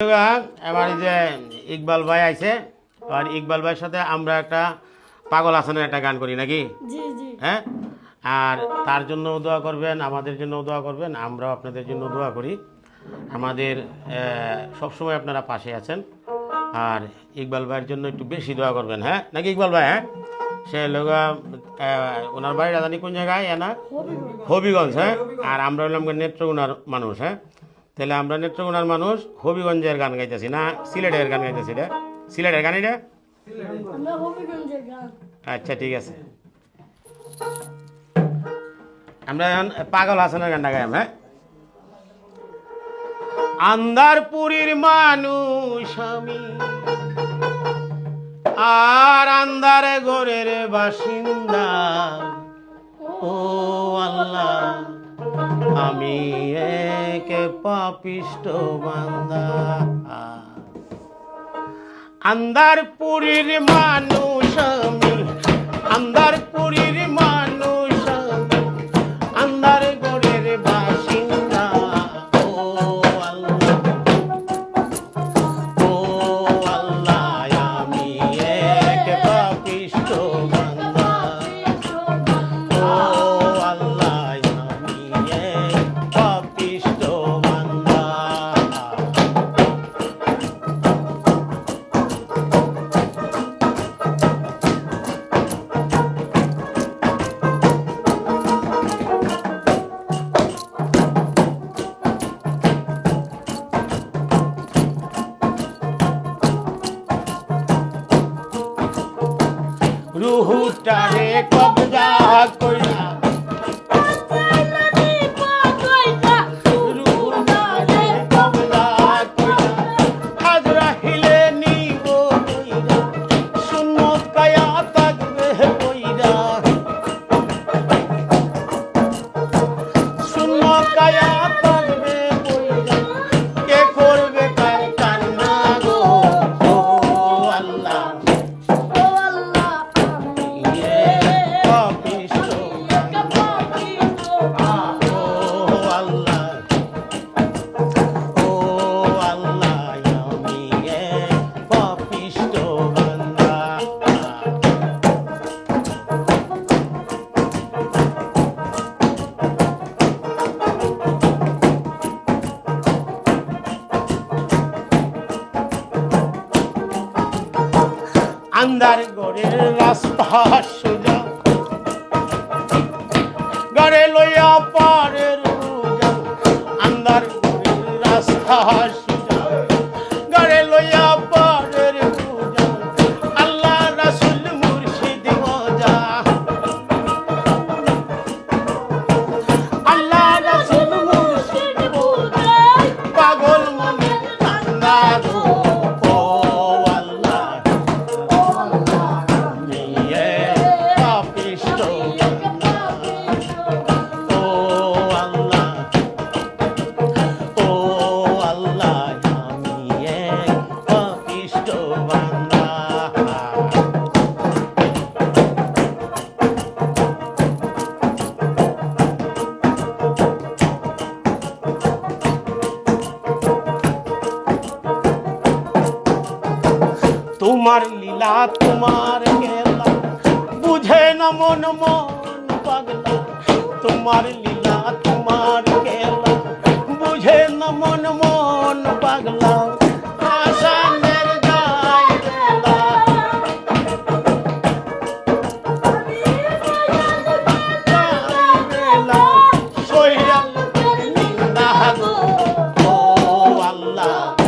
এবার এই যে ইকবাল ভাই আইছে আর ইকবাল ভাইয়ের সাথে আমরা একটা পাগল হাসানের একটা গান করি নাকি? হ্যাঁ? আর তার জন্য দোয়া করবেন আমাদের জন্য দোয়া করবেন আমরাও আপনাদের জন্য দোয়া করি। আমাদের সব সময় আপনারা পাশে আছেন। আর ইকবাল ভাইয়ের জন্য একটু বেশি দোয়া করবেন হ্যাঁ? নাকি ইকবাল ভাই হ্যাঁ? সে লোক ওনার বাড়ি রাজধানী কোন জায়গায় এনা হবিগঞ্জ। হ্যাঁ? আর আমরা হলাম নেত্রকোনার মানুষ হ্যাঁ? তাহলে আমরা নেত্রকোনার মানুষ হবিগঞ্জের গান গাইতেছি না সিলেটের গান গাইতেছি রে? সিলেটের গান। এটা আচ্ছা ঠিক আছে। আমরা এখন পাগল হাসানের গানটা গাইম হ্যাঁ? আন্দারপুরীর মানুষ আমি আর আন্দারে ঘরের বাসিন্দা। ও আল্লাহ আমি এক পাপিষ্ট বান্দা। আন্দার পুরীর মানুষ আমি রুহুটারে কবজা আন্দার গড়ের রাস্তা সোজা। গড়ে লইয়া পারের রোজা। আন্দার গড়ের রাস্তা তোমার লীলা তোমার খেলা বুঝে না মন মন পাগলা। তোমার লীলা তোমার খেলা বুঝে না মন মন পাগলা। Oh, Allah.